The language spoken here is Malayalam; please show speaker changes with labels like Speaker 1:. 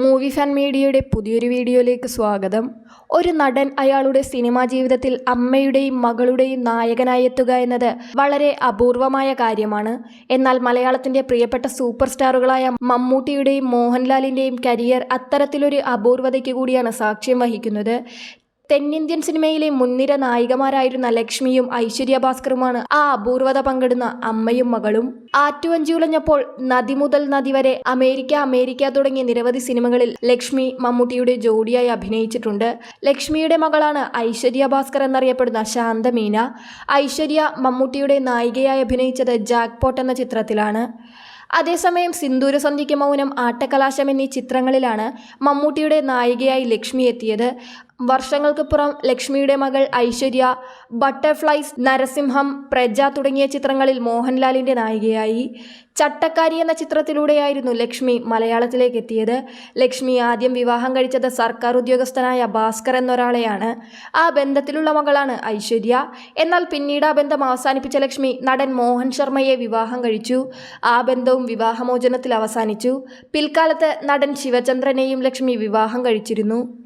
Speaker 1: മൂവി ഫാൻ മീഡിയയുടെ പുതിയൊരു വീഡിയോയിലേക്ക് സ്വാഗതം. ഒരു നടൻ അയാളുടെ സിനിമാ ജീവിതത്തിൽ അമ്മയുടെയും മകളുടെയും നായകനായി എത്തുക എന്നത് വളരെ അപൂർവമായ കാര്യമാണ്. എന്നാൽ മലയാളത്തിന്റെ പ്രിയപ്പെട്ട സൂപ്പർ സ്റ്റാറുകളായ മമ്മൂട്ടിയുടെയും മോഹൻലാലിന്റെയും കരിയർ അത്തരത്തിലൊരു അപൂർവതയ്ക്ക് കൂടിയാണ് സാക്ഷ്യം വഹിക്കുന്നത്. തെന്നിന്ത്യൻ സിനിമയിലെ മുൻനിര നായികമാരായിരുന്ന ലക്ഷ്മിയും ഐശ്വര്യ ഭാസ്കറുമാണ് ആ അപൂർവത പങ്കിടുന്ന അമ്മയും മകളും. ആറ്റുവഞ്ചിയുളഞ്ഞപ്പോൾ നദി മുതൽ നദി വരെ അമേരിക്ക അമേരിക്ക തുടങ്ങിയ നിരവധി സിനിമകളിൽ ലക്ഷ്മി മമ്മൂട്ടിയുടെ ജോഡിയായി അഭിനയിച്ചിട്ടുണ്ട്. ലക്ഷ്മിയുടെ മകളാണ് ഐശ്വര്യ ഭാസ്കർ എന്നറിയപ്പെടുന്ന ശാന്തമീന. ഐശ്വര്യ മമ്മൂട്ടിയുടെ നായികയായി അഭിനയിച്ചത് ജാക്ക് പോട്ട് എന്ന ചിത്രത്തിലാണ്. അതേസമയം സിന്ദൂര സന്ധ്യയ്ക്ക് മൗനം ആട്ടക്കലാശം എന്നീ ചിത്രങ്ങളിലാണ് മമ്മൂട്ടിയുടെ നായികയായി ലക്ഷ്മി എത്തിയത്. വർഷങ്ങൾക്കുപുറം ലക്ഷ്മിയുടെ മകൾ ഐശ്വര്യ ബട്ടർഫ്ലൈസ് നരസിംഹം പ്രജ തുടങ്ങിയ ചിത്രങ്ങളിൽ മോഹൻലാലിന്റെ നായികയായി. ചട്ടക്കാരി എന്ന ചിത്രത്തിലൂടെയായിരുന്നു ലക്ഷ്മി മലയാളത്തിലേക്ക് എത്തിയത്. ലക്ഷ്മി ആദ്യം വിവാഹം കഴിച്ചത് സർക്കാർ ഉദ്യോഗസ്ഥനായ ഭാസ്കർ എന്നൊരാളെയാണ്. ആ ബന്ധത്തിലുള്ള മകളാണ് ഐശ്വര്യ. എന്നാൽ പിന്നീട് ആ ബന്ധം അവസാനിപ്പിച്ച ലക്ഷ്മി നടൻ മോഹൻ ശർമ്മയെ വിവാഹം കഴിച്ചു. ആ ബന്ധവും വിവാഹമോചനത്തിൽ അവസാനിച്ചു. പിൽക്കാലത്ത് നടൻ ശിവചന്ദ്രനെയും ലക്ഷ്മി വിവാഹം കഴിച്ചിരുന്നു.